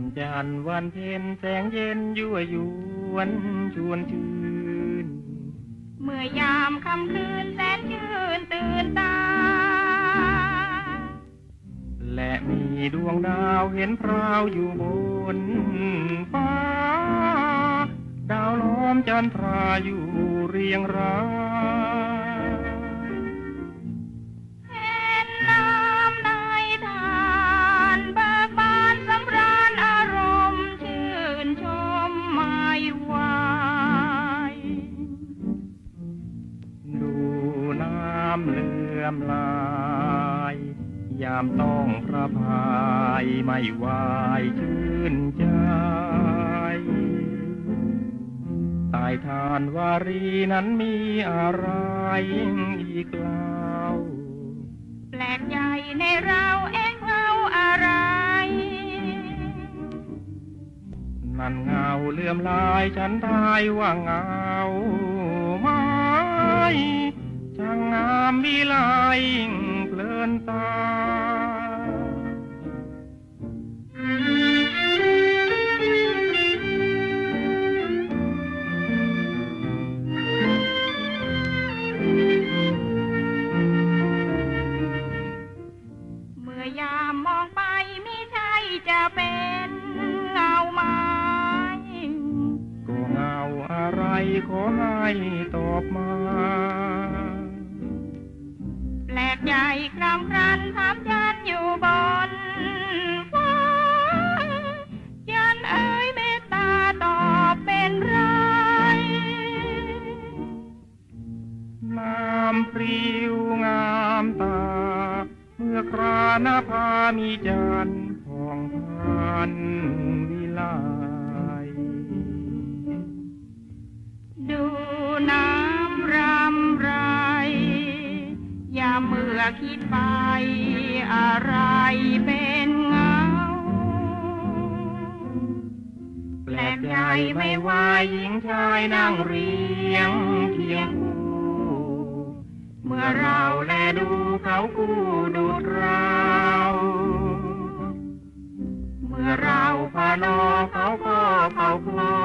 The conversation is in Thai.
านเพ็ญแสงเย็นยั่วยวนชวนชื่น เมื่อยามค่ำคืนแสนชื่นตื่นตา และมีดวงดาวเห็นพราวอยู่บนฟ้า ดาวล้อมจันทราอยู่เรียงราย ลื่อมลาย ยามต้องพระพายไม่ไหวายชื่นใจใต้ทานวารีนั้นมีอะไรอีกเล่าแปลกใจในเราเอ็งเอาอะไร นั่นเงาเลื่อมลายฉันทายว่าเงา ขอให้ตอบมา แปลกใจครำครันถามยันอยู่บนฟ้ายันเอ่ยเมตตาตอบเป็นไรน้ำปริวงามตา เมื่อครานาพามีจันทร์ผ่องพันวิลดู คิดไปอะไรเป็นเงา แปลกใจไม่ว่าหญิงชายนั่งเรียงเคียงคู่เมื่อเราแลดูเขาคู่ดูดเรา เมื่อเราพานอเขาก็เขาพอ